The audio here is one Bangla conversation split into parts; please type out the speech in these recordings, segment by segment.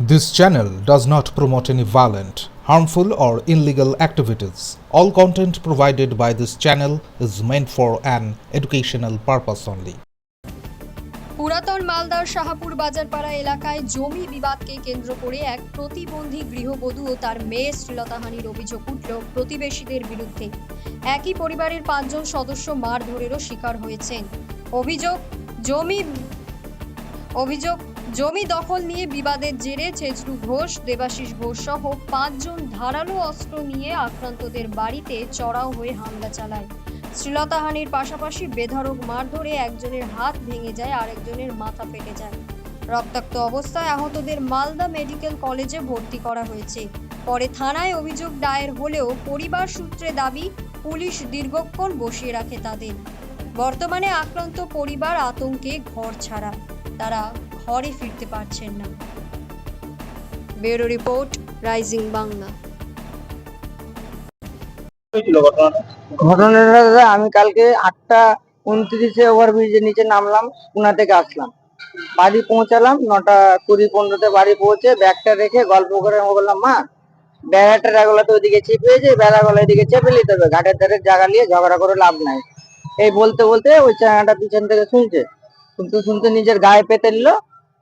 This channel does not promote any violent, harmful, or illegal activities. All content provided by this channel is meant for an educational purpose only. পুরাতন মালদার শাহাপুর বাজারপাড়া এলাকায় জমি বিবাদকে কেন্দ্র করে এক প্রতিবন্ধী গৃহবধূ ও তার মেয়ে শ্লীলতাহানির অভিযোগ উঠল প্রতিবেশীদের বিরুদ্ধে একই পরিবারের পাঁচজন সদস্য মারধরেরও শিকার হয়েছেন অভিযোগ জমি অভিযোগ জমি দখল নিয়ে বিবাদের জেরে চেজরু ঘোষ, দেবাশিস ঘোষ সহ পাঁচজন ধারালো অস্ত্র নিয়ে আক্রান্তদের বাড়িতে চড়াও হয়ে হামলা চালায়। শ্লীলতাহানির পাশাপাশি বেধড়ক মারধরে একজনের হাত ভেঙে যায়, আরেকজনের মাথা ফেটে যায়। রক্তাক্ত অবস্থায় আহতদের মালদা মেডিকেল কলেজে ভর্তি করা হয়েছে। পরে থানায় অভিযোগ দায়ের হলেও পরিবার সূত্রে দাবি, পুলিশ দীর্ঘক্ষণ বসিয়ে রাখে তাদের। বর্তমানে আক্রান্ত পরিবার আতঙ্কে ঘর ছাড়া। তারা ঘরে ফিরতে পারছেন না। Bureau report Rising Bangla. ঘটনাটা দাদা আমি কালকে আটটা উনত্রিশে ওভারব্রিজের নিচে নামলাম পুনা থেকে আসলাম। বাড়ি পৌঁছালাম নটা কুড়ি পনেরোতে বাড়ি পৌঁছে ব্যাগটা রেখে গল্প করে আমি বললাম মা বেড়াটা রাগলা তো ওইদিকে চেপেছে বেড়াগলা এদিকে চেপে নিতে হবে ঘাটের ধারে জায়গা নিয়ে ঝগড়া করে লাভ নাই। এই বলতে বলতে ওই চাঙাটা পিছন থেকে শুনছে। শুনতে শুনতে নিজের গায়ে পেতে নিল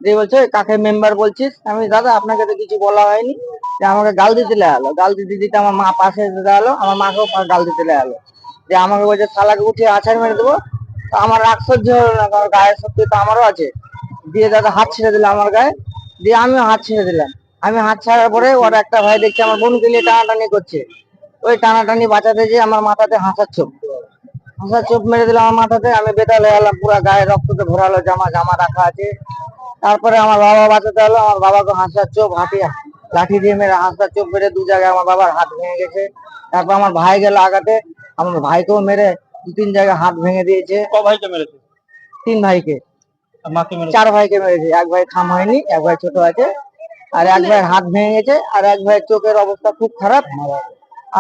দিয়ে বলছে "ওই কাকে মেম্বার বলছিস? আমি, দাদা, আপনাকে তো কিছু বলা হয়নি। যে আমাকে গাল দিতে লাগল গাল দিতে দিতে আমার মা পাশে দাঁড়াল। আমার মাকেও গাল দিতে লাগল যে আমাকে বলছে, শালাকে উঠিয়ে আছাড় মেরে দেবো? তো আমার রাগ সহ্য হলো না। কারণ গায়ের শক্তি তো আমারও আছে। দিয়ে দাদা হাত ছেড়ে দিল আমার গায়ে। দিয়ে আমিও হাত ছেড়ে দিলাম। আমি হাত ছাড়ার পরে ওর একটা ভাই দেখছে, আমার বোনকে নিয়ে টানাটানি করছে। ওই টানাটানি বাঁচাতে যে আমার মাথাতে হাসার চোখ হাসার চোখ মেরে দিল আমার মাথাতে। আমি বেতাল হয়ে গেলাম পুরো গায়ে রক্ততে ভরালো জামা জামা রাখা আছে। তারপরে আমার বাবা বাঁচাতে হলো আমার বাবাকে হাসার চোখ হাঁটিয়ে লাঠি দিয়ে মেরে হাসার চোখ মেরে দু জায়গায় আমার বাবার হাত ভেঙে গেছে। তারপর আমার ভাই গেল আগাতে আমার ভাইকেও মেরে দু তিন জায়গায় হাত ভেঙে দিয়েছে। ক ভাইকে মেরেছে? তিন ভাইকে। চার ভাইকে মেরেছে এক ভাই খাম হয়নি এক ভাই ছোট আছে আর এক ভাইয়ের হাত ভেঙে গেছে আর এক ভাইয়ের চোখের অবস্থা খুব খারাপ।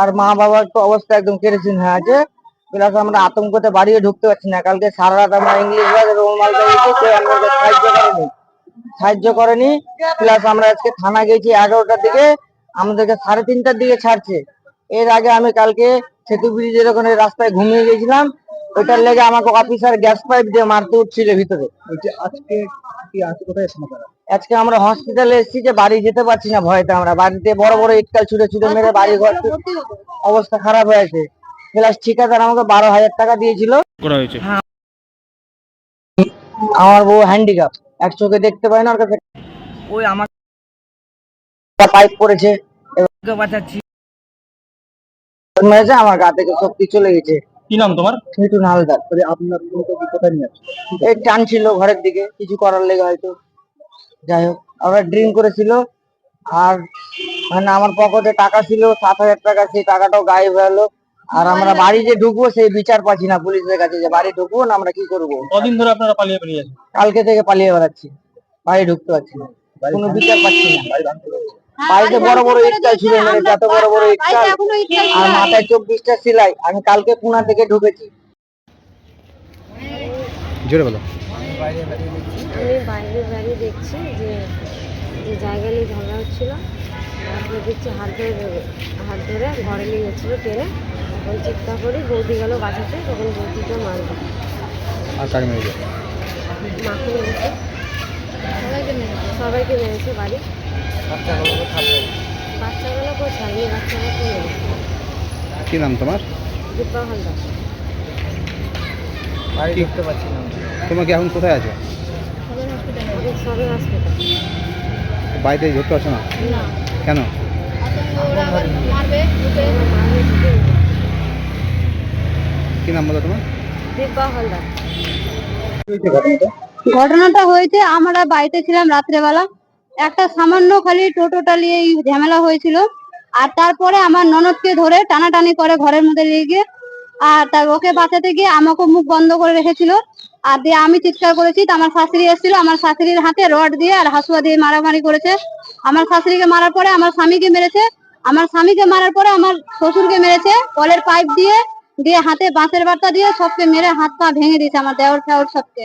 আর মা বাবার তো অবস্থা একদম কেরোসিন হয়ে আছে। প্লাস আমরা আতঙ্কতে বাড়িয়ে ঢুকতে পারছি না কালকে সারা রাত আমরা ইংলিশ রোমাল দিয়েছি কেউ আমাদের সাহায্য করেনি। সাহায্য করেনি। প্লাস আমরা আজকে থানা গেছি এগারোটার দিকে আমাদেরকে সাড়ে তিনটার দিকে ছাড়ছে। এর আগে আমি কালকে সেতু ব্রিজের ওখানে রাস্তায় ঘুমিয়ে গেছিলাম। ওইটার লেগে আমাকে অফিসার গ্যাস পাইপ দিয়ে মারতে উঠছিল ভিতরে। আজকে আজকে কোথায় আজকে আমরা হসপিটালে এসেছি যে বাড়ি যেতে পারছি না ভয়তে আমরা। বাড়িতে বড় বড় ইটকাল ছুটে ছুটে মেরে বাড়ি ঘর অবস্থা খারাপ হয়েছে প্লাস ঠিকাদার আমাকে বারো হাজার টাকা দিয়েছিল। আমার বউ হ্যান্ডিক্যাপ এক চোখে দেখতে পায় না ওর কাছে ওই আমার পাইপ পড়েছে। বাঁচাচ্ছি মেরেছে আমার গা থেকে শক্তি চলে গেছে। কি নাম তোমার? মিঠুন হালদার। আপনার বোনকে কি কোথায় নিয়ে এই টানছিল ঘরের দিকে কিছু করার লেগে হয়তো। যাই হোক আমরা ড্রিঙ্ক করেছিল আর মানে আমার পকেটে টাকা ছিল সাত হাজার টাকা সেই টাকাটাও গায়েব হয়ে গেলো। আর আমরা বাড়ি যে ঢুকবো সেই বিচার পাচ্ছি না পুলিশের কাছে যে বাড়ি ঢুকবো না আমরা কি করব? কদিন ধরে আপনারা পালিয়ে বেরিয়ে আছেন? কালকে থেকে পালিয়ে বেড়াচ্ছি। বাড়ি ঢুকতে পারছি না। কোনো বিচার পাচ্ছি না। বাড়িতে বড় বড় ইটকাল ছিল মানে যত বড় বড় ইটকাল আর মাথায় চব্বিশটা সেলাই আমি কালকে পুনা থেকে ঢুকেছি। জোরে বলো। আমি বাইরে দাঁড়িয়ে দেখছি যে যে জায়গা নিয়ে ঝগড়া হচ্ছিল। তারপরে দেখছি হাত ধরে হাত ধরে ঘরে নিয়ে যাচ্ছিল টেনে। তখন চিৎকার করি বৌদি গেল বাঁচাতে তখন বৌদিকে মারবে আর কাকে মেরেছে? মাকে মেরেছে। সবাইকে মেরেছে? বাড়ি। বাচ্চাগুলো কোথায় নিয়ে বাচ্চাগুলোকে মেরেছে। কি নাম তোমার? দীপা হালদার। বাড়ি ঢুকতে পারছি না। তোমাকে এখন কোথায় আছো? বাড়িতে ধরতে পারছ না? না। কেন? মারবে কি নাম বলো তোমার? ঘটনাটা? হয়েছে আমরা বাড়িতে ছিলাম রাত্রেবেলা। একটা সামান্য খালি টোটোটা নিয়ে ঝামেলা হয়েছিল। আর তারপরে আমার ননদকে ধরে টানাটানি করে ঘরের মধ্যে নিয়ে গিয়ে আর তার ওকে বাঁচাতে গিয়ে আমাকে মুখ বন্ধ করে রেখেছিল। আর দিয়ে আমি চিৎকার করেছি তো আমার শাশুড়ি এসেছিল আমার শাশুড়ির হাতে রড দিয়ে আর হাসুয়া দিয়ে মারামারি করেছে। আমার শাশুড়িকে মারার পরে আমার স্বামীকে মেরেছে আমার স্বামীকে মারার পরে আমার শ্বশুরকে মেরেছে কলের পাইপ দিয়ে দিয়ে হাতে বাঁশের বার্তা দিয়ে সবকে মেরে হাত পা ভেঙে দিয়েছে আমার দেওর ফেওর সবকে।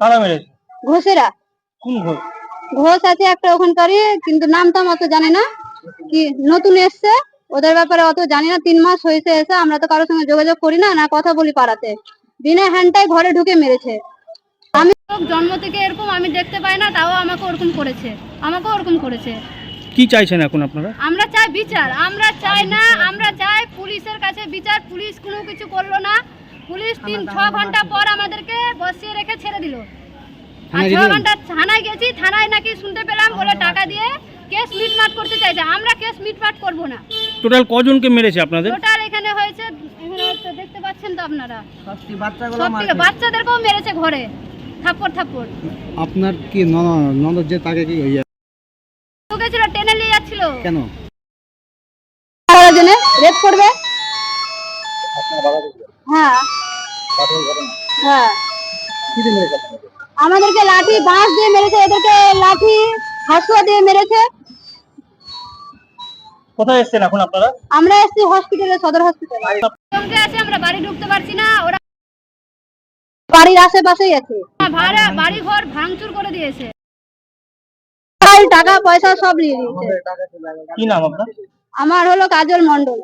কারা মেরেছে? ঘোষেরা। কোন ঘর ঘোষ আছে একটা ওখানকারই কিন্তু নাম টাম অত জানি না। কি নতুন এসছে ওদের ব্যাপারে অত জানি না তিন মাস হয়েছে এসে আমরা তো কারোর সঙ্গে যোগাযোগ করি না না কথা বলি পাড়াতে। বিনা হ্যান্ডটাই ঘরে ঢুকে মেরেছে। আমি জন্ম থেকে এরকম আমি দেখতে পাই না তাও আমাকে ওরকম করেছে। আমাকে ওরকম করেছে। কি চাইছেন এখন আপনারা? আমরা চাই বিচার আমরা চাই না আমরা চাই পুলিশের কাছে বিচার পুলিশ কোনো কিছু করল না। পুলিশ তিন ছ ঘণ্টা পর আমাদেরকে বসিয়ে রেখে ছেড়ে দিল। আর ছ ঘণ্টা থানায় গেছি থানায় নাকি শুনতে পেলাম বলে টাকা দিয়ে কেস মিটমাট করতে চাইছে। আমরা কেস মিটমাট করব না। টোটাল কজনকে মেরেছে আপনাদের? টোটাল এখানে হয়েছে এখানে হচ্ছে দেখতে পাচ্ছেন তো আপনারা? সত্যি বাচ্চাগুলো সব বাচ্চাদেরকেও মেরেছে ঘরে থাপ্পড় থাপ্পড়। আপনার কি ননদ যে তাকে কি কেন? জন্য রেপ করবে? হ্যাঁ। হ্যাঁ। আমাদেরকে লাঠি বাঁশ দিয়ে মেরেছে এদেরকে লাঠি হাসুয়া দিয়ে মেরেছে। কোথায় এসেছেন এখন আপনারা? আমরা এসেছি হসপিটালে সদর হসপিটালে আছে আমরা বাড়ি ঢুকতে পারছি না ওরা বাড়ির আশেপাশেই আছে। ভাড়া বাড়ি ঘর ভাঙচুর করে দিয়েছে। টাকা পয়সা সব নিয়ে নিয়েছে। কি নাম আপনার? আমার হলো কাজল মন্ডল